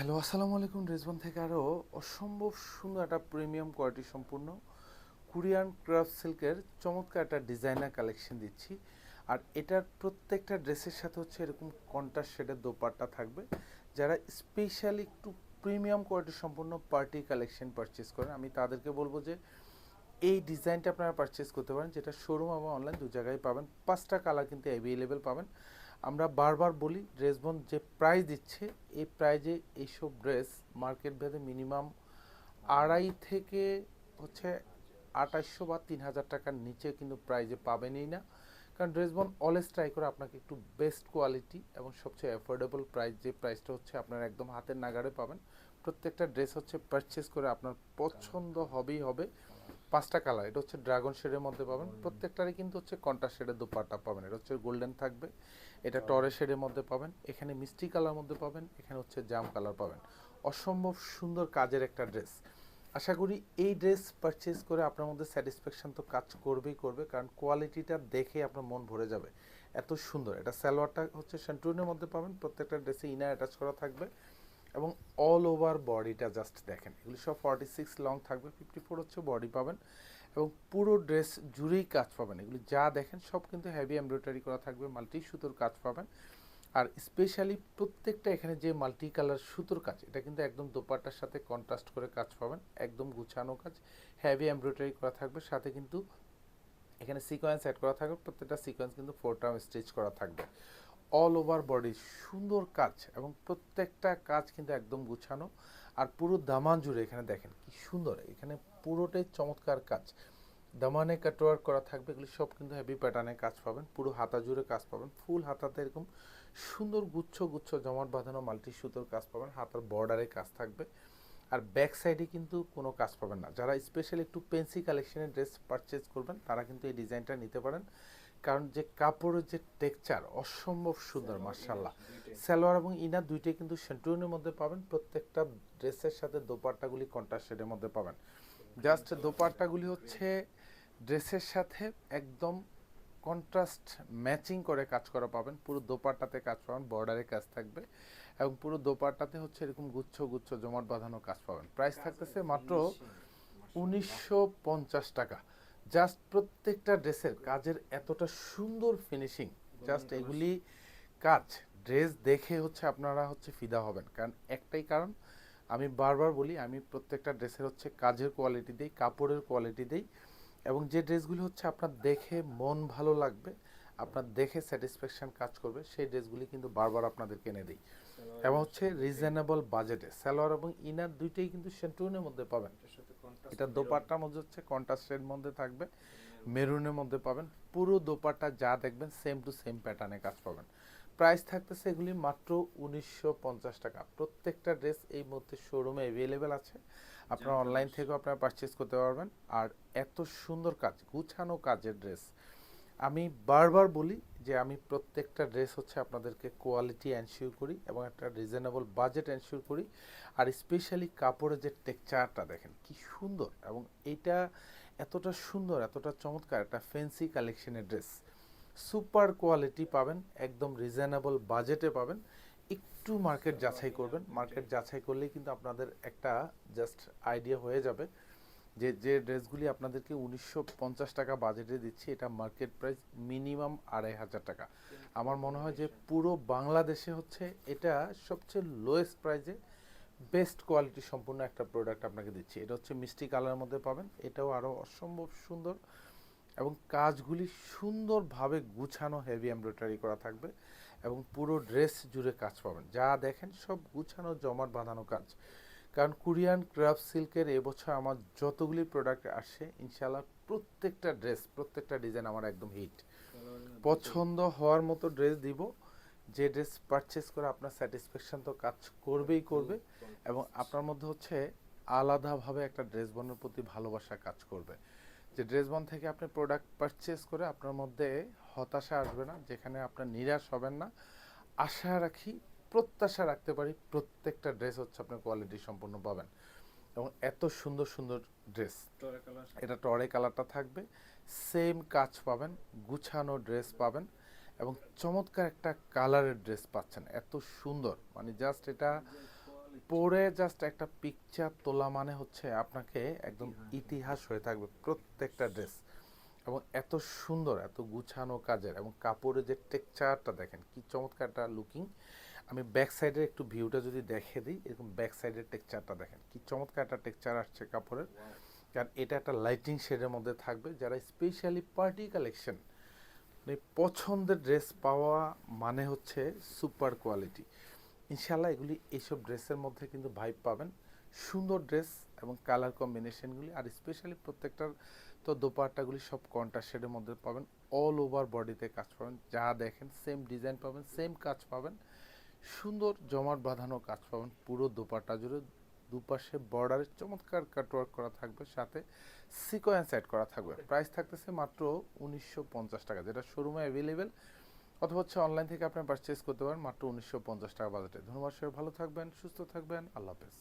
Hello, আসসালামু আলাইকুম। রেজবান থেকে আরও অসম্ভব সুন্দর একটা প্রিমিয়াম কোয়ালিটি সম্পূর্ণ কোরিয়ান ক্রাফট সিল্কের চমৎকার একটা ডিজাইনার কালেকশন দিচ্ছি। আর এটার প্রত্যেকটা ড্রেসের সাথে হচ্ছে এরকম কন্ট্রাস্ট শেডের দোপাট্টা থাকবে। যারা স্পেশালি একটু প্রিমিয়াম কোয়ালিটি সম্পূর্ণ পার্টি কালেকশন পারচেস করেন, আমি তাদেরকে বলব যে এই ডিজাইনটা আপনারা পারচেস করতে পারেন, যেটা শোরুম এবং অনলাইন দু জায়গায় পাবেন। পাঁচটা কালার কিন্তু অ্যাভেলেবেল পাবেন। আমরা বারবার বলি ড্রেস ড্রেসবন যে প্রাইস দিচ্ছে, এই প্রাইজে এইসব ড্রেস মার্কেট ভেদে মিনিমাম আড়াই থেকে হচ্ছে আঠাশশো বা তিন হাজার টাকার নিচে কিন্তু প্রাইজে পাবেনই না। কারণ ড্রেস ড্রেসবন অলওয়েজ ট্রাই করে আপনাকে একটু বেস্ট কোয়ালিটি এবং সবচেয়ে অ্যাফোর্ডেবল প্রাইস যে প্রাইসটা হচ্ছে আপনার একদম হাতের নাগাড়ে পাবেন। প্রত্যেকটা ড্রেস হচ্ছে পারচেস করে আপনার পছন্দ হবেই হবে। পাঁচটা কালার এটা হচ্ছে ড্রাগন শেডের মধ্যে পাবেন। প্রত্যেকটারই কিন্তু হচ্ছে কন্টা শেডের দুপাট্টা পাবেন। এটা হচ্ছে গোল্ডেন থাকবে এটা টরে শেডের মধ্যে পাবেন এখানে মিষ্টি কালার মধ্যে পাবেন এখানে হচ্ছে জাম কালার পাবেন। অসম্ভব সুন্দর কাজের একটা ড্রেস। আশা করি এই ড্রেস পারচেজ করে আপনার মধ্যে স্যাটিসফ্যাকশান তো কাজ করবেই করবে কারণ কোয়ালিটিটা দেখে আপনার মন ভরে যাবে। এত সুন্দর এটা সালোয়ারটা হচ্ছে সেন্টুরিনের মধ্যে পাবেন প্রত্যেকটা ড্রেসে ইনার অ্যাটাচ করা থাকবে। এবং অল ওভার বডিটা জাস্ট দেখেন। এগুলি সব ফর্টি সিক্স লং থাকবে ফিফটি ফোর হচ্ছে বডি পাবেন এবং পুরো ড্রেস জুড়েই কাজ পাবেন। এগুলি যা দেখেন, সব কিন্তু হেভি এমব্রয়ডারি করা থাকবে মাল্টি সুতোর কাজ পাবেন। আর স্পেশালি প্রত্যেকটা এখানে যে মাল্টি কালার সুতোর কাজ, এটা কিন্তু একদম দোপাট্টার সাথে কন্ট্রাস্ট করে কাজ পাবেন, একদম গুছানো কাজ। হেভি এমব্রয়ডারি করা থাকবে, সাথে কিন্তু এখানে সিকোয়েন্স অ্যাড করা থাকবে, প্রত্যেকটা সিকোয়েন্স কিন্তু ফোর টার্ম স্টিচ করা থাকবে। অল ওভার বডি সুন্দর কাজ এবং প্রত্যেকটা কাজ কিন্তু একদম গুছানো। আর পুরো দামান জুড়ে এখানে দেখেন কি সুন্দর, এখানে পুরোটাই চমৎকার কাজ। দামানে কাটওয়ার করা থাকবে, এগুলি সব কিন্তু হেভি প্যাটার্নে কাজ পাবেন, পুরো হাতা জুড়ে কাজ পাবেন ফুল হাতাতে এরকম সুন্দর গুচ্ছ গুচ্ছ জমাট বাঁধানো মাল্টি সুতোর কাজ পাবেন, হাতার বর্ডারে কাজ থাকবে। আর ব্যাক সাইডে কিন্তু কোনো কাজ পাবেন না। যারা স্পেশালি একটু পেন্সি কালেকশনের ড্রেস পারচেজ করবেন, তারা কিন্তু এই ডিজাইনটা নিতে পারেন। কারণ যে কাপড়ের যে টেক্সচার অসম্ভব সুন্দর মার্শাল্লাহ সালোয়ার এবং ইনার দুইটাই কিন্তু সেন্টুরিনের মধ্যে পাবেন। প্রত্যেকটা ড্রেসের সাথে দোপাট্টাগুলি কন্ট্রাস্ট শেডের মধ্যে পাবেন। জাস্ট দোপাট্টাগুলি হচ্ছে ড্রেসের সাথে একদম কন্ট্রাস্ট ম্যাচিং করে কাজ করা পাবেন। পুরো দোপাট্টাতে কাজ পাবেন বর্ডারে কাজ থাকবে এবং পুরো দোপাট্টাতে হচ্ছে এরকম গুচ্ছ গুচ্ছ জমাট বাঁধানো কাজ পাবেন। প্রাইস থাকতেছে মাত্র উনিশশো পঞ্চাশ টাকা। জাস্ট প্রত্যেকটা ড্রেসের কাজের এতটা সুন্দর ফিনিশিং জাস্ট এগুলি কাজ। ড্রেস দেখে হচ্ছে আপনারা হচ্ছে ফিদা হবেন। কারণ একটাই কারণ আমি বারবার বলি আমি প্রত্যেকটা ড্রেসের হচ্ছে কাজের কোয়ালিটি দিই কাপড়ের কোয়ালিটি দিই এবং যে ড্রেসগুলি হচ্ছে আপনার দেখে মন ভালো লাগবে আপনার দেখে স্যাটিসফ্যাকশন কাজ করবে সেই ড্রেসগুলি কিন্তু বারবার আপনাদেরকে এনে দিই। এবং হচ্ছে রিজনেবল বাজেটে সালোয়ার এবং ইনার দুইটাই কিন্তু সেন্টুনের মধ্যে পাবেন। এটা দোপাট্টার মধ্যে হচ্ছে কন্ট্রাস্টের মধ্যে থাকবে মেরুনের মধ্যে পাবেন পুরো দোপাট্টা যা দেখবেন সেম টু সেম প্যাটার্নে কাজ পাবেন। প্রাইস থাকতেছে এগুলি মাত্র উনিশশো পঞ্চাশ টাকা। প্রত্যেকটা ড্রেস এই মুহূর্তে শোরুমে অ্যাভেলেবেল আছে। আপনারা অনলাইন থেকেও আপনারা পারচেস করতে পারবেন। আর এত সুন্দর কাজ গুছানো কাজের ড্রেস আমি বারবার বলি যে আমি প্রত্যেকটা ড্রেস হচ্ছে আপনাদেরকে কোয়ালিটি এনশিওর করি এবং একটা রিজনেবল বাজেট এনশিওর করি। আর স্পেশালি কাপড়ের যে টেক্সচারটা দেখেন, কি সুন্দর এবং এইটা এতটা সুন্দর, এতটা চমৎকার একটা ফ্যান্সি কালেকশনের ড্রেস সুপার কোয়ালিটি পাবেন, একদম রিজনেবল বাজেটে পাবেন। একটু মার্কেট যাচাই করবেন। মার্কেট যাচাই করলেই কিন্তু আপনাদের একটা জাস্ট আইডিয়া হয়ে যাবে। যে যে ড্রেসগুলি আপনাদেরকে উনিশশো পঞ্চাশ টাকা বাজেটে দিচ্ছি, এটা মার্কেট প্রাইস মিনিমাম আড়াই হাজার টাকা। আমার মনে হয় যে পুরো বাংলাদেশে হচ্ছে এটা সবচেয়ে লোয়েস্ট প্রাইসে বেস্ট কোয়ালিটি সম্পূর্ণ একটা প্রোডাক্ট আপনাকে দিচ্ছি। এটা হচ্ছে মিষ্টি কালারের মধ্যে পাবেন, এটাও আরও অসম্ভব সুন্দর এবং কাজগুলি সুন্দরভাবে গুছানো হেভি এমব্রয়ডারি করা থাকবে এবং পুরো ড্রেস জুড়ে কাজ পাবেন। যা দেখেন সব গুছানো, জমাট বাঁধানো কাজ। কারণ কোরিয়ান ক্রাফট সিল্কের এবছর আমার যতগুলি প্রোডাক্ট আসে ইনশাল্লাহ প্রত্যেকটা ড্রেস প্রত্যেকটা ডিজাইন আমার একদম হিট পছন্দ হওয়ার মতো ড্রেস দিব, যে ড্রেস পারচেস করে আপনার স্যাটিসফ্যাকশন তো কাজ করবেই করবে এবং আপনার মধ্যে হচ্ছে আলাদাভাবে একটা ড্রেস বনের প্রতি ভালোবাসা কাজ করবে। যে ড্রেস বন থেকে আপনি প্রোডাক্ট পারচেস করে আপনার মধ্যে হতাশা আসবে না, যেখানে আপনার নিরাশ হবেন না। আশা রাখি প্রত্যাশা রাখতে পারি প্রত্যেকটা ড্রেস হচ্ছে আপনার কোয়ালিটি সম্পূর্ণ পাবেন। এবং এত সুন্দর সুন্দর ড্রেস এটা টরে কালারটা থাকবে। সেম কাজ পাবেন গুছানো ড্রেস পাবেন এবং চমৎকার একটা কালারের ড্রেস পাচ্ছেন। এত সুন্দর। মানে জাস্ট এটা পরে জাস্ট একটা পিকচার তোলা মানে হচ্ছে আপনাকে একদম ইতিহাস। হয়ে থাকবে প্রত্যেকটা ড্রেস এবং এত সুন্দর এত গুছানো কাজের এবং কাপড়ের যে টেক্সচারটা দেখেন কি চমৎকার একটা লুকিং আমি ব্যাক সাইডের একটু ভিউটা যদি দেখে দিই, এরকম ব্যাক সাইডের টেক্সচারটা দেখেন। কি চমৎকার একটা টেক্সচার আসছে কাপড়ের। কারণ এটা একটা লাইটিং শেডের মধ্যে থাকবে, যারা স্পেশালি পার্টি কালেকশন মানে পছন্দের ড্রেস পাওয়া মানে হচ্ছে সুপার কোয়ালিটি ইনশাল্লাহ এগুলি এইসব ড্রেসের মধ্যে কিন্তু ভাইব পাবেন। সুন্দর ড্রেস এবং কালার কম্বিনেশনগুলি আর স্পেশালি প্রত্যেকটার তো দোপাট্টাগুলি সব কন্ট্রাস্ট শেডের মধ্যে পাবেন। অল ওভার বডিতে কাজ পাবেন। যা দেখেন সেম ডিজাইন পাবেন সেম কাজ পাবেন। সুন্দর জমাট বাঁধানো কাজ পাবেন পুরো দোপাট্টা জুড়ে দুপাশে বর্ডারে চমৎকার কাটওয়ার্ক করা থাকবে, সাথে সিকোয়েন্স অ্যাড করা থাকবে। প্রাইস থাকতেছে মাত্র উনিশশো পঞ্চাশ টাকা, যেটা শোরুমে অ্যাভেলেবেল অথবা হচ্ছে অনলাইন থেকে আপনি পারচেস করতে পারেন, মাত্র উনিশশো পঞ্চাশ টাকা বাজেটে ধন্যবাদ, সবাই ভালো থাকবেন, সুস্থ থাকবেন, আল্লাহ হাফেজ।